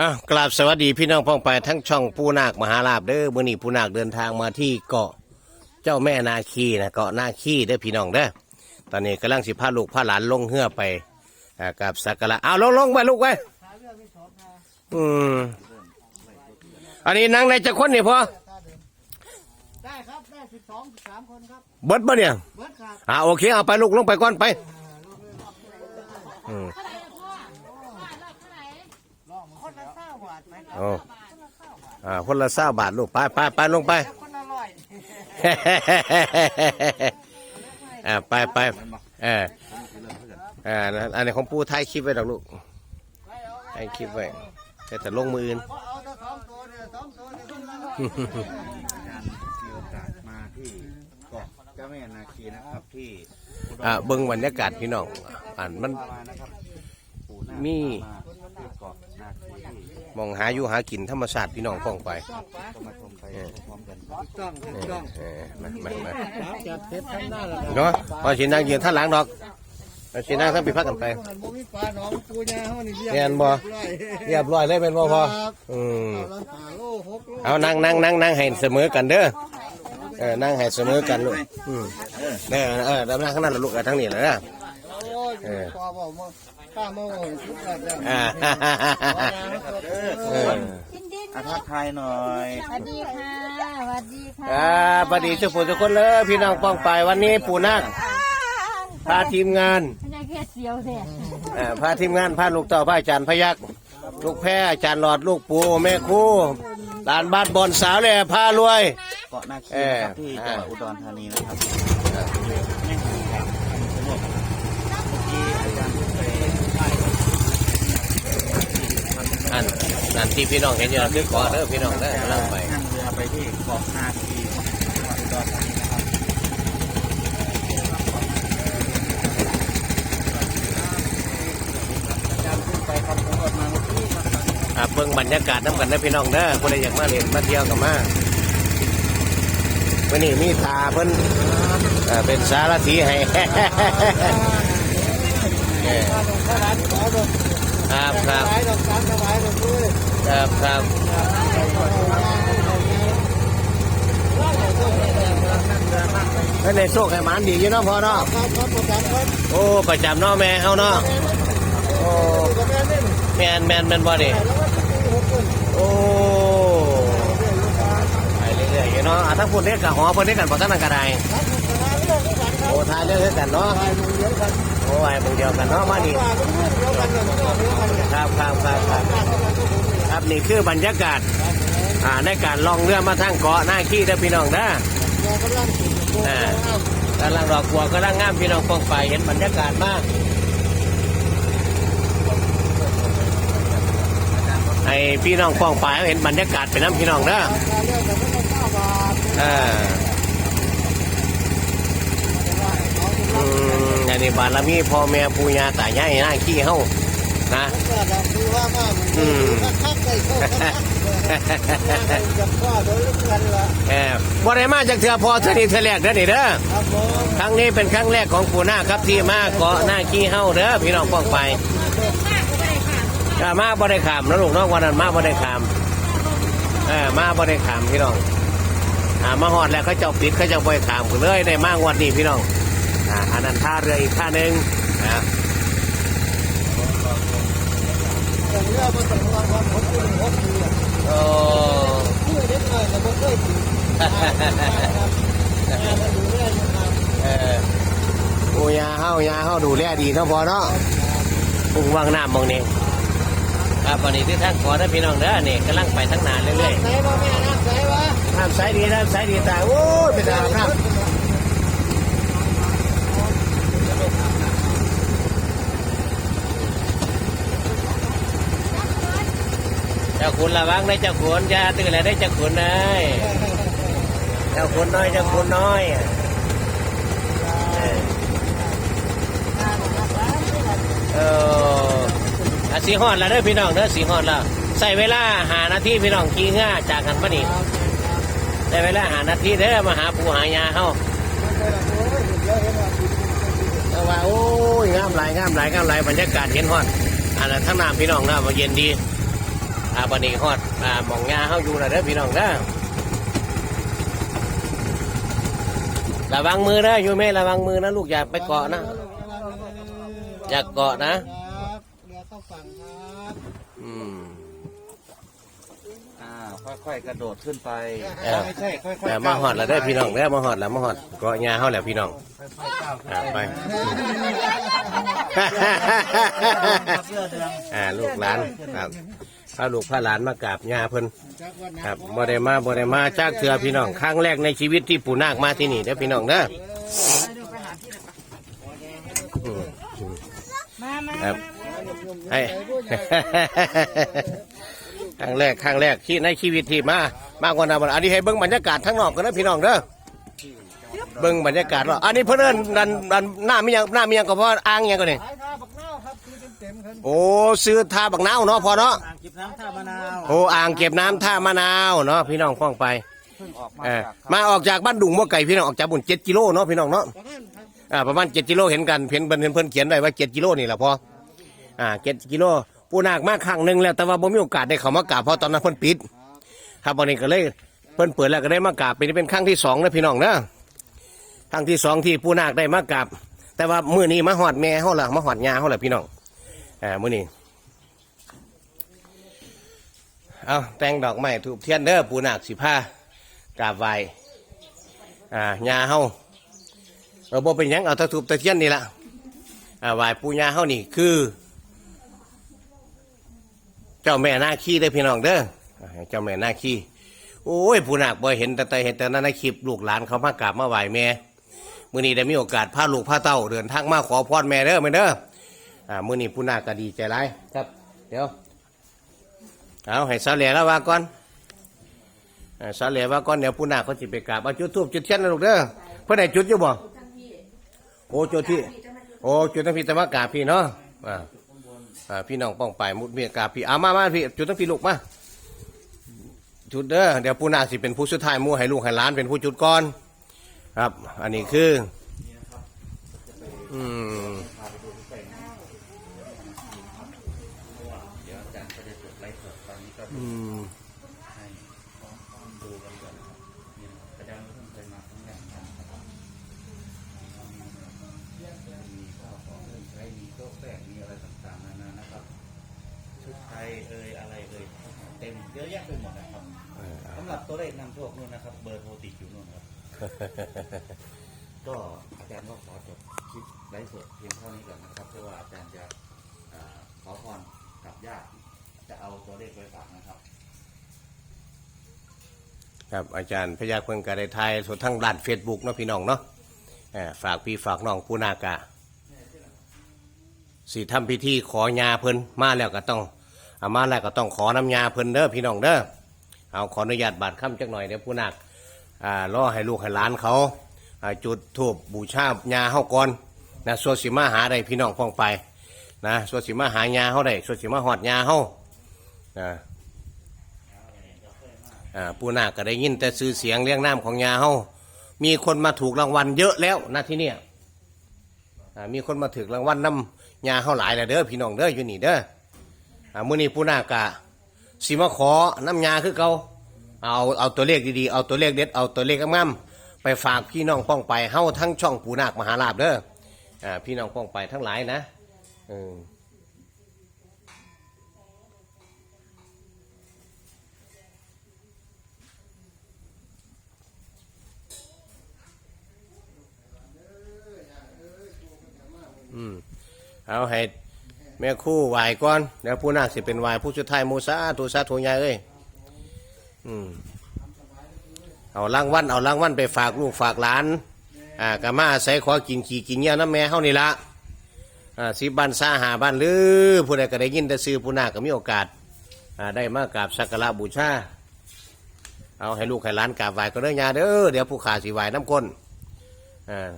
อะกราบสวัสดีพี่น้องพ้องไปทั้งช่องปูนาคมหาลาบเด้อมื่อนี้ปูนาคเดินทางมาที่เกาะเจ้าแม่นาคีนะเกาะนาคีเด้อพี่น้องเด้อตอนนี้กำลังสิพาลูกพาหลานลงเฮือไปอ่ากับสักการะเอาลงลงไปลูกไปอืมอันนี้นั่งในจะคนนี่พอได้ครับ ได้สิบสองสิบสามคนครับ เบิดบ่เนี่ยเบิร์ดครับ อ่าโอเคเอาไปลูกลงไปก่อนไปอืม คนละเศร้าบาทไหมครับ โอ้อ่าคนละเศร้าบาทลูกไปไปไปลงไป คนละร้อยอ่าไปไปเออเอ่าอันนี้ของปูถ่ายคลิปไว้ดอกลูกถ่ายคลิปไว้แต่แต่ลงมืออื่นเอาแต่สองตัวเนี่ยสองตัวเนี่ยคนละร้อยการมีโอกาสมาที่เกาะเจ้าแม่นาคีนะครับที่อุดรอ่าเบิ่งบรรยากาศพี่น้องอ่านมัน พามานะครับปู่นาคมี พามาที่เกาะนาคีที่ มองหาอยู่หากินธรรมชาติพี่น้องฟ้องไปก็มาชมไปพร้อมๆกันต้องต้องเออมามามาสามจัดเพชรทั้งหน้าเลยเนาะพอสินั่งยืนท่านหลังดอกพอสินั่งทั้งปีพักกันไปมันบ่มีปลาหนองปูยาเฮานี่เรียแม่นบ่เรียบร้อยเลยเป็นบ่พออืมเอาละหาโลหกโลเอานั่งนั่งนั่งนั่งให้เสมอกันเด้อเออนั่งให้เสมอกันลูกอืมเออเออแล้วนั่งข้างนั้นล่ะลูกเออทั้งนี้แหละนะโอ้ ยปลาบอกมาข้ามาโอ้ยทุกอย่างเนี่ยอ่าเอออาทักทายหน่อยสวัสดีค่ะสวัสดีค่ะอ่าพอดีเจ้าปู่ทุกคนเลยพี่น้องป้องไปวันนี้ปู่นาคพาทีมงานไม่ได้แค่เสียวเสียเอ่อพาทีมงานพาลูกต่อพาอาจารย์พยักลูกแพ้อาจารย์หลอดลูกปูแม่ครูลานบ้านบอลสาวเลยพารวยเกาะนาคีนะครับที่จังหวัดอุดรธานีนะครับไม่ห่างจากคำชะโนดเมื่อกี้อาจารย์ไปถ่ายรูป นั่นนั่นที่พี่น้องเห็นอยู่คือเกาะเด้อพี่น้องเด้อกำลังไปนั่งเรือไปที่เกาะนาคีจังหวัดอุดรธานีนะครับอาจารย์ขึ้นไปคำชะโนดมาเมื่อกี้ครับอ่าเบิ่งบรรยากาศน้ำกันนะพี่น้องเด้อคนใดอยากมาเล่นมาเที่ยวกับมาวันนี้มีตาเพิ่นเป็นสารถีให้ เออข้าดอกข้าวหลานขอดอกครับครับถวายดอกสามถวายดอกด้วยครับครับนั่นในโชคให้หมันดีอยู่เนาะพอเนาะครับครับประจำครับโอ้ประจำเนาะแม่เฮาเนาะโอ้ประจำนี่แม่นแม่นแม่นบ่ดิแล้วก็ตีหกคนโอ้ไปเรื่อยๆอยู่เนาะอะทั้งพุ่นเด้กับหอเพิ่นเด้กันบ่ทันนั้นก็ได้ครับผมประมาณเรื่องนี้กันครับโอ้ทายเรื่องเดียวกันเนาะ เดียวกันโอ้ยมึงเดียวกันเนาะมานี่ว่าเป็นเรื่องเดียวกันเลยเรื่องเดียวกันเลยครับครับครับครับนี่ครับนี่คือบรรยากาศอ่าในการล่องเรือมาทางเกาะหน้าขี้เด้อพี่น้องเด้อเรากำลังติดโบกลังกำลังดอกบัวกำลังงามพี่น้องป้องไปเห็นบรรยากาศมากไอพี่น้องป้องไปเห็นบรรยากาศเป็นน้ำพี่น้องเด้อการเรื่ อันนี้บารมีพ่อแม่ปู่ย่าตายายหน้าขี้เฮานะก็ได้คือว่ามามันคักได้โชคคักจะพ่อโดยเออบ่ได้มาจากเถือพอเท่านี้เท่าแรกเด้อนี่เด้อครั้งนี้เป็นครั้งแรกของปู่นาครับที่มาเกาะหน้าขี้เฮาเด้อพี่น้องป้องไปมาบ่ได้ขามนะลูกน้องวันนั้นมาบ่ได้ขามเออมาบ่ได้ขามพี่น้องอ่ามาฮอดแล้วเขาเจ้าปิดเขาเจ้าบ่ให้ขามเลยได้มางวดนี้พี่น้อง อ่าอันนั้นท่าเรืออีกท่าหนึงนะแต่เรื่องมันต้องวางความผมเป็นหกปีโอ้ผู้เด็กหน่อยแต่ไม่เคยกินครับมาดูเรื่องนะครับเออโอ้ยาเฮายาเฮาดูแลดีเนาะพอเนาะปุงวางน้ำมองนี่ครับวันนี้ที่ท่านขอท่านพี่น้องเด้อนี่กำลังไปทั้งนานเรื่อยไหนบ่แม่น้ำใสวะๆน้ำใสดีน้ำใสดีตายโอ้ยเป็นอาบน้ำ จ้าคุณระวังได้เจ้าคุณอย่าตื่นอะไรได้เจ้าคุณเลยเจ้าคุณน้อยเจ้าคุณน้อยเออสีหอดแล้วเด้อพี่น้องเด้อสีหอดแล้วใส่เวลาหานาทีพี่น้องกี่ง่าจากกันปะนี่ใส่เวลาหานาทีเด้อมาหาปูหายาเฮาแต่ว่าโอ้ยงามหลายงามหลายงามหลายบรรยากาศเห็นฮอดอันนั้นทั้งน้ำพี่น้องนะมาเย็นดี อาบันนี้ฮอดอ่าหมองงาเฮาอยู่นะเด้อพี่น้องเด้อระวังมือนะอยู่แม่ระวังมือนะลูกอย่าไปเกาะนะอย่าเกาะนะ ครับเรือเข้าฝั่งครับ อืม อ่า ค่อยๆกระโดดขึ้นไปเออ ไม่ใช่ค่อยๆแต่มาฮอดแล้วเด้อพี่น้องเด้อมาฮอดแล้วมาฮอดเกาะงาเฮาแล้วพี่น้องอ่าไปเพื่อเดืองอ่าลูกหลานครับพาลูกพาหลานมากราบงาเพิ่นจักวันครับบ่ได้มาบ่ได้มาจากเถื่อพี่น้องครั้งแรกในชีวิตที่ปู่นาคมาที่นี่เด้อพี่น้องเด้ออืมมามาครับให้ ครั้งแรกครั้งแรกที่ในชีวิตที่มามากกว่านั้นอันนี้ให้เบิ่งบรรยากาศทั้งนอกกันนะพี่น้องเด้อเบิ่งบรรยากาศว่าอันนี้เพิ่นเอิ้นดันดันหน้ามีหยังหน้ามีหยังก็เพราะอ่างหยังก็นี่ขายข้าวบักเน่าครับคือเต็มๆครับโอ้ซื้อทาบักนาวเนาะพอเนาะอ่างเก็บน้ำท่ามะนาวโอ้อ่างเก็บน้ำท่ามะนาวเนาะพี่น้องฟ้องไปเพิ่งออกมาเออจากมาออกจากบ้านดุงบ่ไก่พี่น้องออกจากบุญเจ็ดกิโลเนาะพี่น้องเนาะประมาณครับอ่าประมาณเจ็ดกิโลเห็นกันเพียนเพิ่นเพิ่นเขียนไว้ว่าเจ็ดกิโลนี่แหละพออ่าเจ็ดกิโล ปูนาคมาครั้งหนึ่งแล้ว แต่ว่าบ่มีโอกาสได้เข้ามากราบเพราะตอนนั้นเพิ่นปิด ครับวันนี้ก็เลยเพิ่นเปิดแล้วก็ได้มากราบเป็นเป็นครั้งที่สองนะพี่น้องนะครั้งที่สองที่ปูนาคได้มากราบแต่ว่ามื้อนี้มาหอดแม่เฮาล่ะมาหอดยาเฮาล่ะพี่น้องอ่ามื้อนี้เอาแต่งดอกไม้ถูกเทียนเด้อปูนาคสิพากราบไหว้อ่ายาเฮาเออบ่เป็นหยังเอาตะทูบแตะเทียนนี่ละอ่าไหวายปูญาเฮานี่คือ เจ้าแม่นาคีได้พี่น้องเด้อเจ้าแม่นาคีโอ้ยผู้นักบ่เห็นแต่แต่เห็นแต่นั้นในคลิปลูกหลานเขามากราบมาไหว้แม่มื้อนี้ได้มีโอกาสพาลูกพาเต้าเดินทางมาขอพรแม่เด้อแม่เด้ออ่ามื้อนี้ผู้นักก็ดีใจหลายครับ เดี๋ยวเอาให้สาวเหล่แล้วว่าก่อนสาวเหล่ว่าก่อนเดี๋ยวผู้นักเขาสิไปกราบเอาจุดธูปจุดเทียนนะลูกเด้อเพิ่อนได้จุดอยู่บ่โอ้จุดที่ โอ้จุดทั้งพี่ตะมากราบพี่เนาะอ่า อ่าพี่น้องป้องไปมุดเมียกาพี่อามามาพี่จุดตั้งพี่ลูกมาจุดเด้อเดี๋ยวปูนาสิเป็นผู้สุดท้ายมู่ให้ลูกให้หลานเป็นผู้จุดก่อน ครับ อันนี้คือ อืมอืม มีโต๊ะแป้งมีอะไรต่างๆนานานะครับ ชุดไทยเอ่ยอะไรเอ่ย เต็มเยอะแยะไปหมดนะครับเออเอาสำหรับตัวเลขนำโชคนู่นนะครับ เบอร์โทรติดอยู่นู่นครับ ก็อาจารย์ก็ขอจบคลิปไลฟ์สดเพียงเท่านี้ก่อนนะครับ เพราะว่าอาจารย์จะอ่าขอพรกับญาติจะเอาตัวเลขไปฝากนะครับ ครับอาจารย์พยาเพิ่งกระได้ทายสดทั้งด้านเฟซบุ๊กเนาะพี่น้องเนาะเอ่อฝากพี่ฝากน้องผู้นากะสิทำพิธีขอยาเพิ่นมาแล้วก็ต้องเอามาแล้วก็ต้องขอน้ำยาเพิ่นเด้อพี่น้องเด้อเอาขออนุญาตบาดค่ำจักหน่อยเดี๋ยวผู้นักอ่ารอให้ลูกให้หลานเขาอ่าจุดธูปบูชายาเฮาก่อนนะสวนสิมาหาได้พี่น้องพ้องไปนะสวนสิมาหายาเฮาได้สวนสิมาหอดยาเฮานะอ่าปูนาคก็ได้ยินแต่ซื้อเสียงเรียงน้ำของยาเฮามีคนมาถูกรางวัลเยอะแล้วนะที่เนี่ยอ่ามีคนมาถูกรางวัลน้ำยาเฮาหลายแล้วเด้อพี่น้องเด้ออยู่นี่เด้อ อ่ามื้อนี้ปูนากะสิมาขอน้ำยาคือเก่าเอาเอาตัวเลขดีๆเอาตัวเลขเด็ดเอาตัวเลขงามๆไปฝากพี่น้องป้องไปเฮาทั้งช่องปูนาคมหาลาบเด้ออ่าพี่น้องป้องไปทั้งหลายนะเอออืมเอาให้ แม่ครู่ไหวก่อนเดี๋ยวผู้นาคสิเป็นไหวผู้สุดท้ายมูซาตูซาทูยายเอ้ยอืมเอารางวัลเอารางวัลไปฝากลูกฝากหลาน อ่ากะมาอาศัยขอกินขี่กินเงี้ยน้ำแม่เฮานี่ละอ่าสิบ้านซาหาบ้านหรือผู้ใดก็ได้ยินแต่ซื้อผู้นาคก็มีโอกาสอ่าได้มากราบสักการะบูชาเอาให้ลูกให้หลานกราบไหวก็เด้อยาเด้อเดี๋ยวผู้ขาสิไหวน้ำก้นอ่า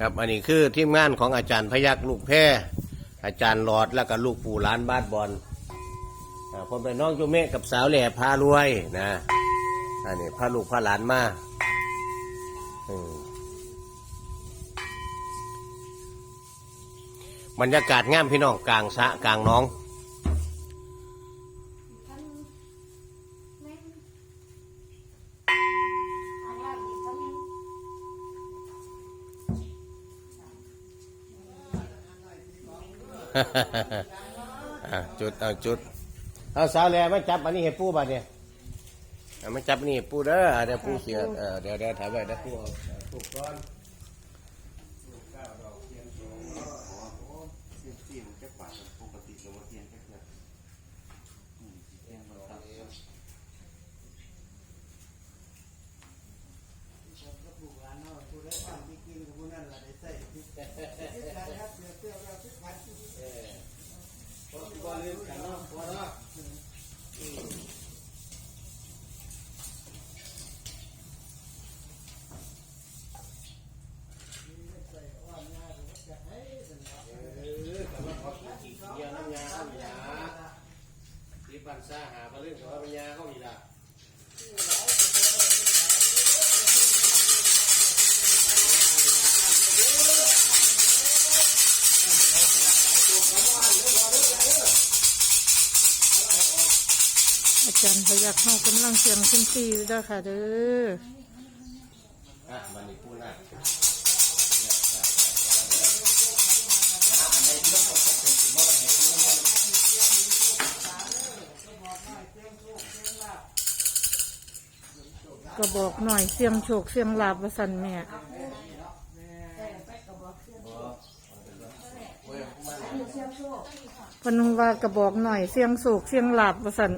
ครับอันนี้คือทีมงานของอาจารย์พยักลูกแพร่อาจารย์หลอดแล้วก็ลูกปู่หล้านบ้านบอลผมเป็นน้องจุเมะกับสาวแหล่พารวยนะอันนี้พาลูกพาหลานมาอืมบรรยากาศงามพี่น้องกลางสะกลางน้อง อะจุดเอาจุด เอาสาวแลมาจับอันนี้ให้ปูบาดเนี่ยเอามาจับอันนี่ให้ปูเด้อเดี๋ยวปูเสียเออเดี๋ยวเดี๋ยวถ่ายไว้เดี๋ยวปูเอาปูก่อนำลังเสียงเซิงซีด้อค่ะเด้ออะมันนี่พูดนะก็บอกหน่อยเสียงโชคเสียงลาบว่าสันแม่พนุว่ากระบอกหน่อยเสียงโศกเสียงลาบว่าสัน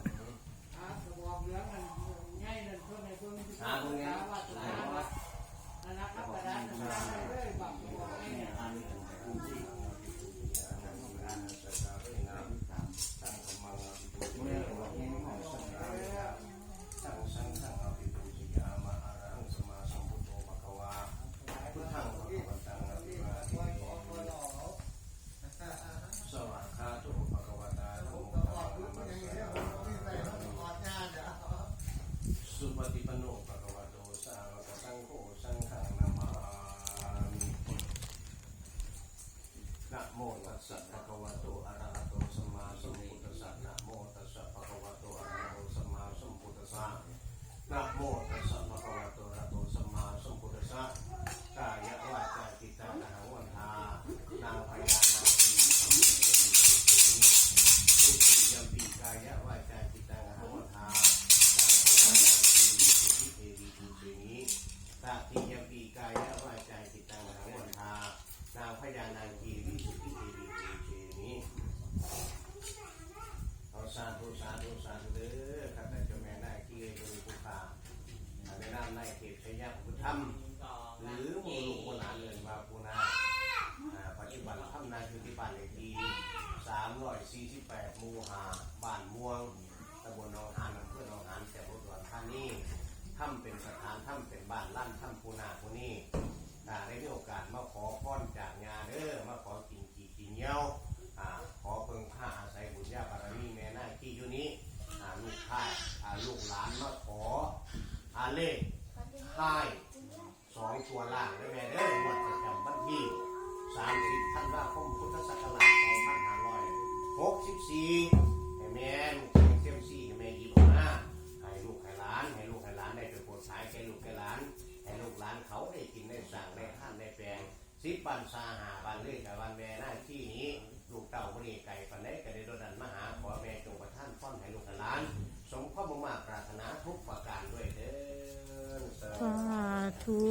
ยยะพุทธรรมหรือมูลูกหมูหลานเรือนมาปูนาอ่าปัจจุบันทำนาคือที่บ้านเลขที่สามร้อยสี่สิบแปดหมู่หาบ้านม่วงตำบลหนองหานอำเภอหนองหานจังหวัดอุดรธานีทำเป็นสถานทำเป็นบ้านลั่นทำปูนาปูนี่อ่าได้มีโอกาสมาขอพรจากงาเด้อมาขอกินกี่กินเหย้าอ่าขอเพิ่งผ้าอาศัยบุญญาบารมีแม่นาคีอยู่นี้อ่าลูกค้าอ่าลูกหลานมาขออาเลขค่าย สอง ตัวล่างได้แม่เด้อหมวดประจำวันที่สามสิบธันวาคมพุทธศักราชสองพันห้าร้อยหกสิบสี่ให้แม่ลูกเสียงเซมซี่ให้แม่ยิบออกมาให้ลูกให้หลานให้ลูกให้หลานได้ไปโปรดสายแก่ลูกแก่หลานให้ลูกหลานเขาได้กินได้สั่งได้ท่านได้แปลงสิบบันซาหาบันเลื่อยกับบันแม่หน้าที่นี้ลูกเต่าบริไก่ปันได้ก็ได้โดนดันมาหาขอแม่จงประท่านฟ้อนให้ลูกให้หลาน สมข้อมุ่งมาปรารถนาทุกประการด้วยเด้อสาธุ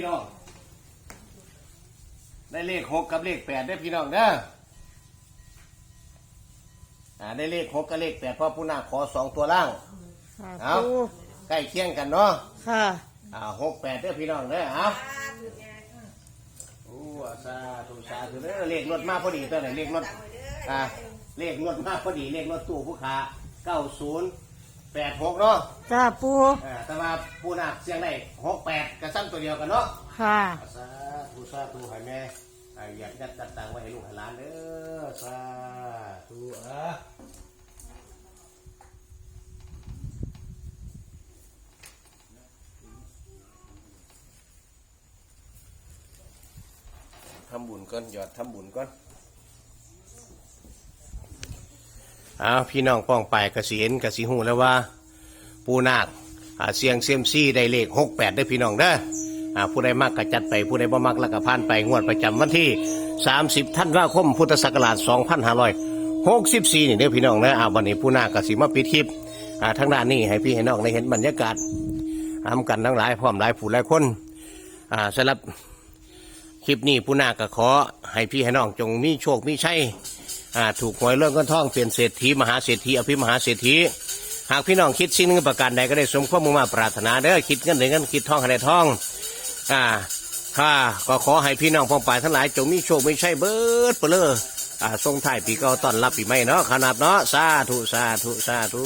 พี่น้อง ได้เลขหกกับเลขแปดได้อพี่น้องเด้ออ่าได้เลขหกกับเลขแปดเพราะผู้นาคขอสองตัวล่าง ค่ะเอาปูใกล้เคียงกันเนาะ ค่ะอ่าหกแปดเด้อพี่น้องเด้อเอาโอ้สาธุสาธุเด้อเลขรถมาพอดีตัวไหนเลขรถอ่าเลขรถมาพอดีเลขรถตู้ผู้ค้าเก้าศูนย์ แปดหกเนาะจ้าปูอ่าแต่ว่าผู้นาคเสียงได้หกแปดกระซ้ำตัวเดียวกันเนาะค่ะ สาธุสาธุให้แม่อ่าอยากจัดจัดตังไว้ให้ลูกให้หลานเด้อสาธุอะทำบุญก่อนหยอดทำบุญก่อน อาพี่น้องป้องไปกระสีเห็นกระสีหูแล้วว่า ปูนาคเสียงเซียมซี่ได้เลขหกแปดได้พี่น้องเด้อผู้ใดมากก็จัดไปผู้ใดบ่มักล้วก็ผ่านไปงวดประจำวันที่ 30ธันวาคมพุทธศักราช2564นี่เด้อพี่น้องนะอาวันนี้ผู้นาคก็สิมาปิดคลิปอ่าทางด้านนี้ให้พี่ให้น้องได้เห็นบรรยากาศทำกันทั้งหลายพร้อมหลายผู้หลายคนสำหรับคลิปนี้ผู้นาคก็ขอให้พี่ให้น้องจงมีโชคมีชัย อ่าถูกหวยเรื่องก้อนทองเปลี่ยนเศรษฐีมหาเศรษฐีอภิมหาเศรษฐีหากพี่น้องคิดสิ่งหนึ่งประการใดก็ได้สมความมุ่งมาปรารถนาเด้อคิดเงินหนึ่งเงินคิดทองให้ได้ทองอ่าข้าก็ขอให้พี่น้องพองไปทั้งหลายจงมีโชคมีชัยเบิดเปลืออ่าทรงไทยปีเก่าต้อนรับปีใหม่เนาะขนาดเนาะสาธุสาธุสาธุ